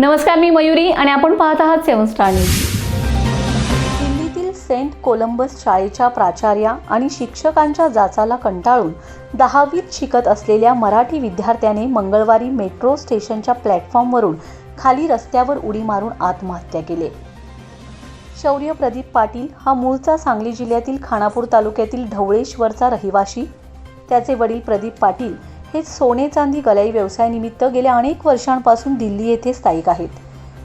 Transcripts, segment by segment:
नमस्कार मी मयुरी आणि आपण पाहत आहात सेवन स्टार न्यूज. दिल्लीतील सेंट कोलंबस शाळेच्या प्राचार्या आणि शिक्षकांच्या जाचाला कंटाळून दहावीत शिकत असलेल्या मराठी विद्यार्थ्याने मंगळवारी मेट्रो स्टेशनच्या प्लॅटफॉर्मवरून खाली रस्त्यावर उडी मारून आत्महत्या केली. शौर्य प्रदीप पाटील हा मूळचा सांगली जिल्ह्यातील खानापूर तालुक्यातील ढवळेश्वरचा रहिवाशी. त्याचे वडील प्रदीप पाटील हे सोने चांदी गलाई व्यवसायानिमित्त गेल्या अनेक वर्षांपासून दिल्ली येथे स्थायिक आहेत.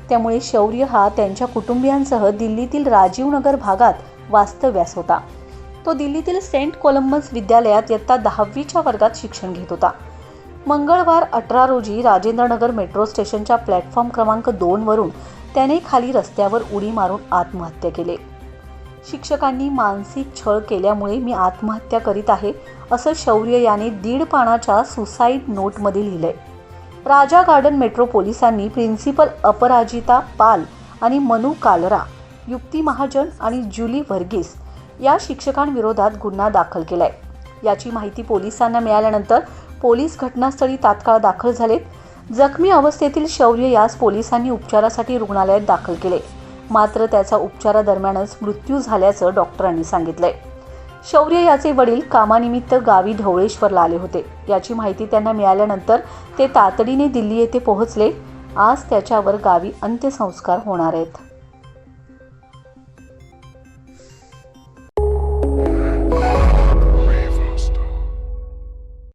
त्यामुळे शौर्य हा त्यांच्या कुटुंबियांसह दिल्लीतील राजीवनगर भागात वास्तव्यास होता. तो दिल्लीतील सेंट कोलंबस विद्यालयात इयत्ता दहावीच्या वर्गात शिक्षण घेत होता. मंगळवार अठरा रोजी राजेंद्रनगर मेट्रो स्टेशनच्या प्लॅटफॉर्म क्रमांक दोनवरून त्याने खाली रस्त्यावर उडी मारून आत्महत्या केली. शिक्षकांनी मानसिक छळ केल्यामुळे मी आत्महत्या करीत आहे असं शौर्य याने दीड पानाच्या सुसाईड नोटमध्ये लिहिलंय. राजा गार्डन मेट्रो पोलिसांनी प्रिन्सिपल अपराजिता पाल आणि मनू कालरा युक्ती महाजन आणि जुली व्हर्गीस या शिक्षकांविरोधात गुन्हा दाखल केलाय. याची माहिती पोलिसांना मिळाल्यानंतर पोलीस घटनास्थळी तात्काळ दाखल झालेत. जखमी अवस्थेतील शौर्य यास पोलिसांनी उपचारासाठी रुग्णालयात दाखल केले. मात्र त्याचा उपचारादरम्यानच मृत्यू झाल्याचं डॉक्टरांनी सांगितलंय. शौर्य याचे वडील कामानिमित्त गावी ढवळेश्वरला आले होते. याची माहिती त्यांना मिळाल्यानंतर ते तातडीने दिल्ली येथे पोहोचले. आज त्याच्यावर गावी अंत्यसंस्कार होणार आहेत.